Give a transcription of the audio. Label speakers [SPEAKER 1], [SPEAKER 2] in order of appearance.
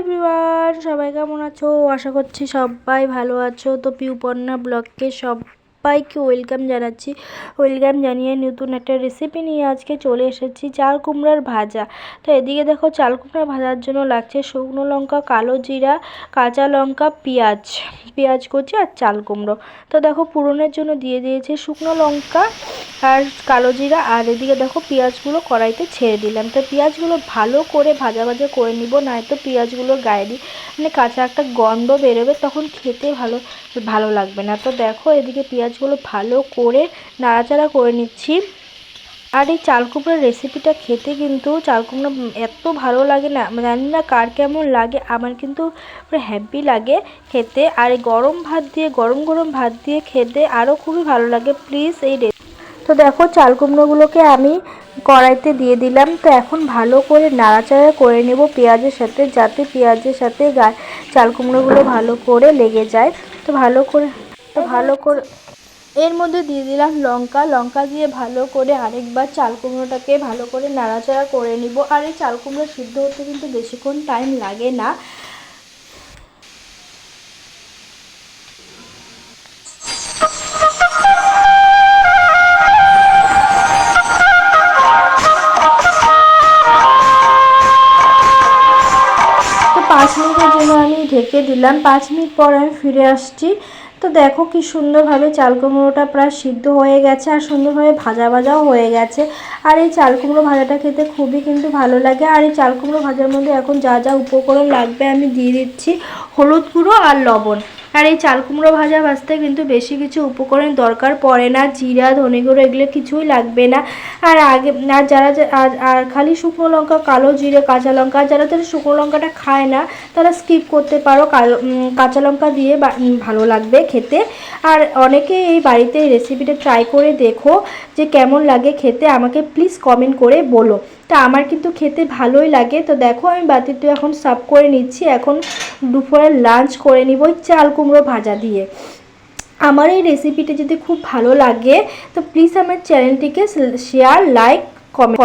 [SPEAKER 1] Everyone, সবাই কেমন আছো? আশা করছি সবাই ভালো আছো। তো পিউপর্ণা ব্লগকে সবাইকে ওয়েলকাম জানাচ্ছি। ওয়েলকাম জানিয়ে নতুন একটা রেসিপি নিয়ে আজকে চলে এসেছি, চাল কুমড়ার ভাজা। তো এদিকে দেখো, চাল কুমড়া ভাজার জন্য লাগছে শুকনো লঙ্কা, কালো জিরা, কাঁচা লঙ্কা, পেঁয়াজ পেঁয়াজ কুচি আর চাল কুমড়ো। তো দেখো, পুরনের জন্য দিয়ে দিয়েছে শুকনো লঙ্কা আর কালো জিরা, আর এদিকে দেখো পেঁয়াজগুলো কড়াইতে ছেড়ে দিলাম। তো পেঁয়াজগুলো ভালো করে ভাজা ভাজা করে নিব, নয়তো পেঁয়াজগুলো গায়ে দিই মানে কাঁচা একটা গন্ধ বেরোবে, তখন খেতে ভালো ভালো লাগবে না। তো দেখো এদিকে পেঁয়াজগুলো ভালো করে নাড়াচাড়া করে নিচ্ছি। আর এই চাল রেসিপিটা খেতে কিন্তু চাল এত ভালো লাগে না জানি না কার কেমন লাগে, আমার কিন্তু পুরো হ্যাপি লাগে খেতে। আর এই গরম ভাত দিয়ে, গরম গরম ভাত দিয়ে খেতে আরও খুবই ভালো লাগে। প্লিজ এই তো দেখো, চাল কুমড়োগুলোকে আমি কড়াইতে দিয়ে দিলাম। তো এখন ভালো করে নাড়াচাড়া করে নেব পেঁয়াজের সাথে, যাতে পেঁয়াজের সাথে গা, চাল কুমড়োগুলো ভালো করে লেগে যায়। তো ভালো করে, তো ভালো করে এর মধ্যে দিয়ে দিলাম লঙ্কা। লঙ্কা দিয়ে ভালো করে আরেকবার চাল কুমড়োটাকে ভালো করে নাড়াচাড়া করে নিব। আর এই চাল কুমড়ো সিদ্ধ হতে কিন্তু বেশিক্ষণ টাইম লাগে না। পাঁচ মিনিটের জন্য আমি ঢেকে দিলাম। পাঁচ মিনিট পর আমি ফিরে আসছি। তো দেখো কি সুন্দরভাবে চাল কুমড়োটা প্রায় সিদ্ধ হয়ে গেছে আর সুন্দরভাবে ভাজা ভাজাও হয়ে গেছে। আর এই চাল কুমড়ো ভাজাটা খেতে খুবই কিন্তু ভালো লাগে। আর এই চাল কুমড়ো ভাজার মধ্যে এখন যা যা উপকরণ লাগবে আমি দিয়ে দিচ্ছি হলুদ গুঁড়ো আর লবণ। আর এই চাল কুমড়ো ভাজা ভাজতে কিন্তু বেশি কিছু উপকরণ দরকার, পড়ে না, জিরা ধনে গুঁড়ো এগুলো কিছুই লাগবে না। আর আগে, আর যারা আর খালি শুকনো লঙ্কা, কালো জিরে, কাঁচা লঙ্কা যারা যারা শুকনো লঙ্কাটা খায় না, তারা স্কিপ করতে পারো। কাঁচা লঙ্কা দিয়ে ভালো লাগবে খেতে। আর অনেকে এই বাড়িতে রেসিপিটা ট্রাই করে দেখো যে কেমন লাগে খেতে, আমাকে প্লিজ কমেন্ট করে বলো। তা আমার কিন্তু খেতে ভালোই লাগে। তো দেখো আমি বাতিটি এখন সাফ করে নিচ্ছি। এখন দুপুরে লাঞ্চ করে নিব ওই চাল কুমড়ো ভাজা দিয়ে। আমার এই রেসিপিটি যদি খুব ভালো লাগে, তো প্লিজ আমার চ্যানেলটিকে শেয়ার লাইক কমেন্ট